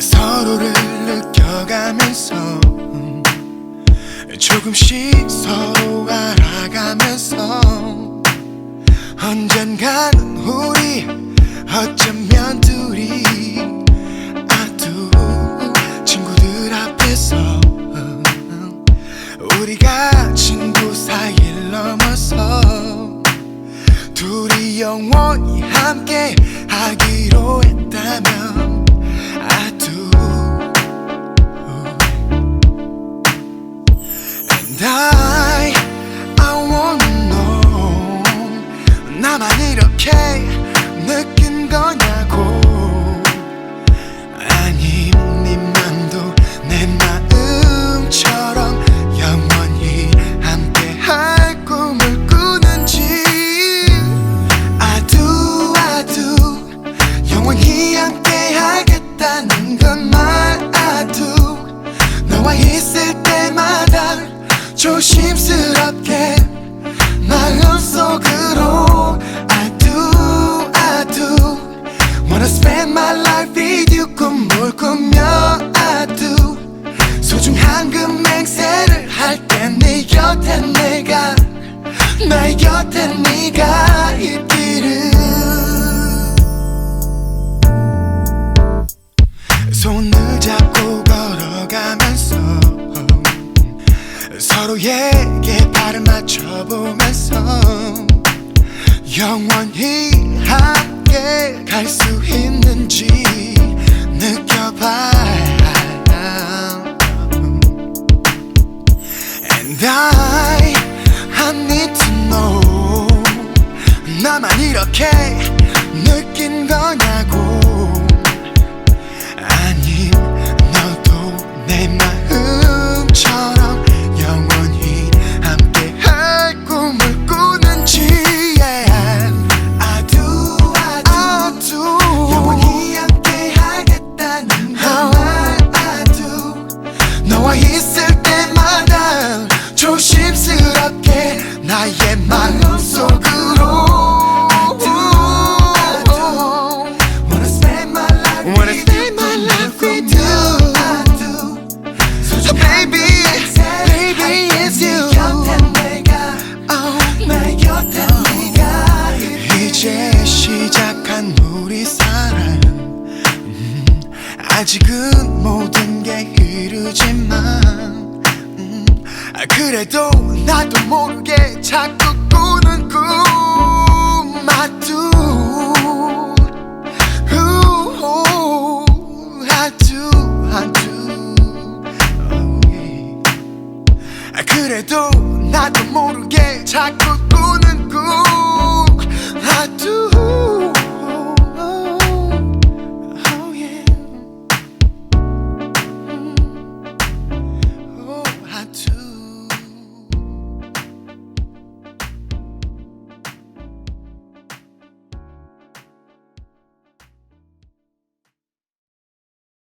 서로를 느껴가면서 음, 조금씩 서로 알아가면서 언젠간 우리 어쩌면 둘이 아두 친구들 앞에서 음, 우리가 친구 사이를 넘어서 둘이 영원히 함께 하기 And I, I 나만 이렇게 느낀 거냐고. 아님 네 맘도 내 마음처럼 영원히 함께 할 꿈을 꾸는지. 아두 아두 영원히 함께 하겠다는 건 말 아두. 너와 때마다 조심스럽게 마음속으로 I do I do Wanna spend my life with you 꿈을 꾸며 I do 소중한 그 맹세를 할때네 곁에 내가 나의 곁에 네가 있기를. 손을 잡고 서로에게 발을 맞춰보면서 영원히 함께 갈 수 있는지 느껴봐 And I, I need to know. 나만 이렇게 느낀 사랑. 음, 아직은 모든 게 이르지만 음, 아, 그래도 나도 모르게 자꾸 꾸는 꿈 I do Ooh, I do I do oh, yeah. 아, 그래도 나도 모르게 자꾸 꾸는